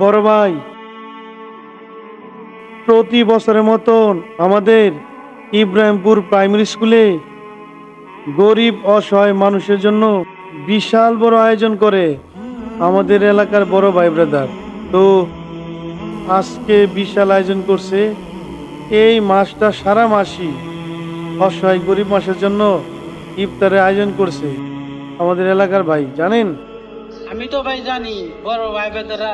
বড় ভাই, প্রতি বছরের মতন আমাদের ইব্রাহিমপুর প্রাইমারি স্কুলে গরিব অসহায় মানুষের জন্য বিশাল বড় আয়োজন করে আমাদের এলাকার বড় ভাই ব্রাদার। তো আজকে বিশাল আয়োজন করছে। এই মাসটা সারা মাসই অসহায় গরিব মাসের জন্য ইফতারের আয়োজন করছে আমাদের এলাকার ভাই। জানেন? আমি তো ভাই জানি, বড় ভাই বেদারা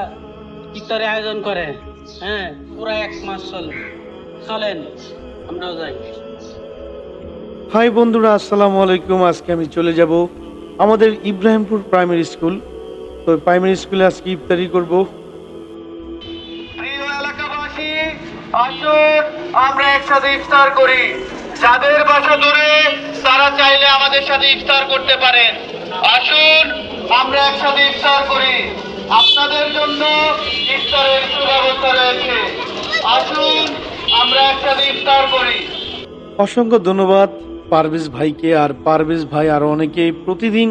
ইফতারে আয়োজন করে। হ্যাঁ পুরা এক মাস চলে। চলেন আমরাও যাই। হাই বন্ধুরা আসসালামু আলাইকুম। আজকে আমি চলে যাব আমাদের ইব্রাহিমপুর প্রাইমারি স্কুল। তো প্রাইমারি স্কুলে আজকে ইফতারি করব। প্রিয় এলাকাবাসী আসুন আমরা একসাথে ইফতার করি। যাদের বাসা দূরে তারা চাইলে আমাদের সাথে ইফতার করতে পারেন। আসুন আমরা একসাথে ইফতার করি। আপনাদের জন্য ইফতারের সুব্যবস্থা রয়েছে। আসুন, আমরা একসাথে ইফতার করি। অসংখ্য ধন্যবাদ পারভেজ ভাইকে আর পারভেজ ভাই আর অনেকে প্রতিদিন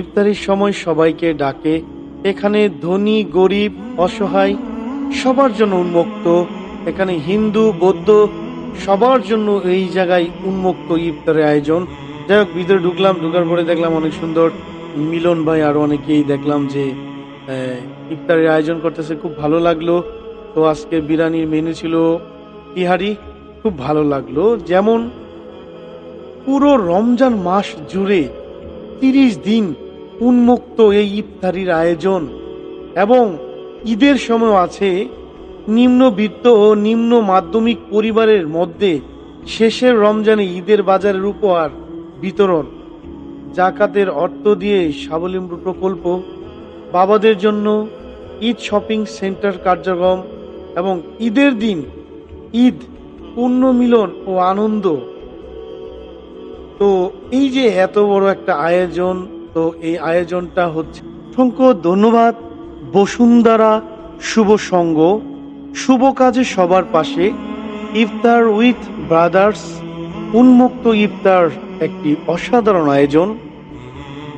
ইফতারির সময় সবাইকে ডাকে। এখানে ধনী, গরিব, অসহায় সবার জন্য উন্মুক্ত। এখানে হিন্দু, বৌদ্ধ সবার জন্য এই জায়গায় উন্মুক্ত ইফতারের আয়োজন। যাই হোক, ভিতরে ঢুকলাম, ঢুকার পরে দেখলাম অনেক সুন্দর মিলন ভাই আর অনেকেই দেখলাম যে ইফতারের আয়োজন করতেছে, খুব ভালো লাগল। তো আজকে বিরিয়ানির মেনু ছিল তিহারি, খুব ভালো লাগল। যেমন পুরো রমজান মাস জুড়ে তিরিশ দিন উন্মুক্ত এই ইফতারির আয়োজন এবং ঈদের সময় আছে। নিম্নবিত্ত ও নিম্ন মাধ্যমিক পরিবারের মধ্যে শেষের রমজানে ঈদের বাজারের উপহার বিতরণ। জাকাতের অর্থ দিয়ে স্বাবলম্বী প্রকল্প বাবাদের জন্য ঈদ শপিং সেন্টার কার্যক্রম এবং ঈদের দিন ঈদ, পূর্ণ মিলন ও আনন্দ। তো এই যে এত বড় একটা আয়োজন, তো এই আয়োজনটা হচ্ছে অসংখ্য ধন্যবাদ। বসুন্ধরা শুভ সঙ্গ শুভ কাজে সবার পাশে ইফতার উইথ ব্রাদার্স, উন্মুক্ত ইফতার একটি অসাধারণ আয়োজন।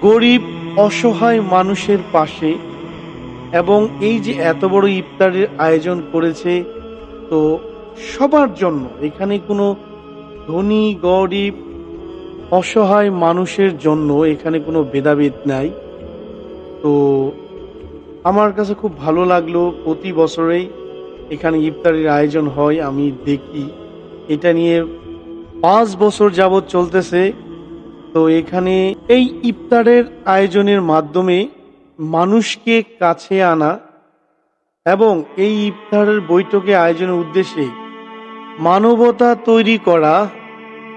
গরিব অসহায় মানুষের পাশে এবং এই যে এত বড় ইফতারের আয়োজন করেছে, তো সবার জন্য, এখানে কোনো ধনী, গরিব, অসহায় মানুষের জন্য এখানে কোনো ভেদাভেদ নাই। তো আমার কাছে খুব ভালো লাগল, প্রতি বছরেই এখানে ইফতারের আয়োজন হয়, আমি দেখি। এটা নিয়ে পাঁচ বছর যাবৎ চলতেছে। তো এখানে এই ইফতারের আয়োজনের মাধ্যমে মানুষকে কাছে আনা এবং এই ইফতারের বৈঠকে আয়োজনের উদ্দেশ্যে মানবতা তৈরি করা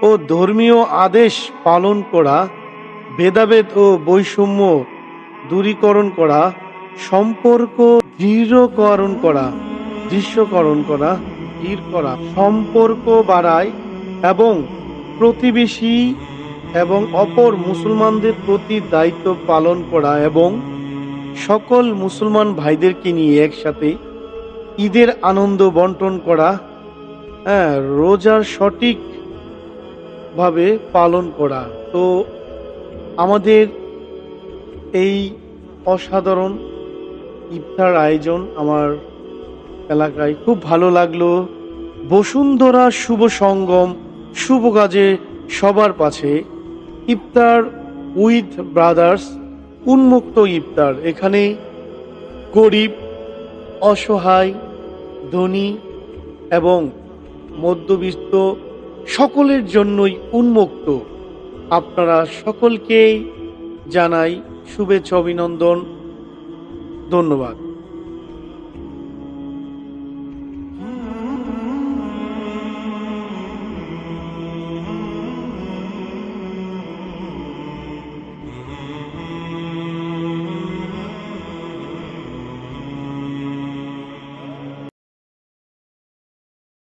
ও ধর্মীয় আদেশ পালন করা, ভেদাভেদ ও বৈষম্য দূরীকরণ করা, সম্পর্ক দৃঢ়করণ করা, দৃশ্যকরণ করা দৃঢ় করা, সম্পর্ক বাড়ায় এবং প্রতিবেশী এবং অপর মুসলমানদের প্রতি দায়িত্ব পালন করা এবং সকল মুসলমান ভাইদেরকে নিয়ে একসাথে ঈদের আনন্দ বন্টন করা হ্যাঁ রোজার সঠিক ভাবে পালন করা। তো আমাদের এই অসাধারণ ইফতার আয়োজন আমার এলাকায় খুব ভালো লাগল। বসুন্ধরা শুভ সঙ্গম, শুভ কাজে সবার পাশে। ইফতার উইথ ব্রাদার্স, উন্মুক্ত ইফতার। এখানে গরিব, অসহায়, ধনী এবং মধ্যবিত্ত সকলের জন্যই উন্মুক্ত। আপনারা সকলকেই জানাই শুভেচ্ছা, অভিনন্দন, ধন্যবাদ।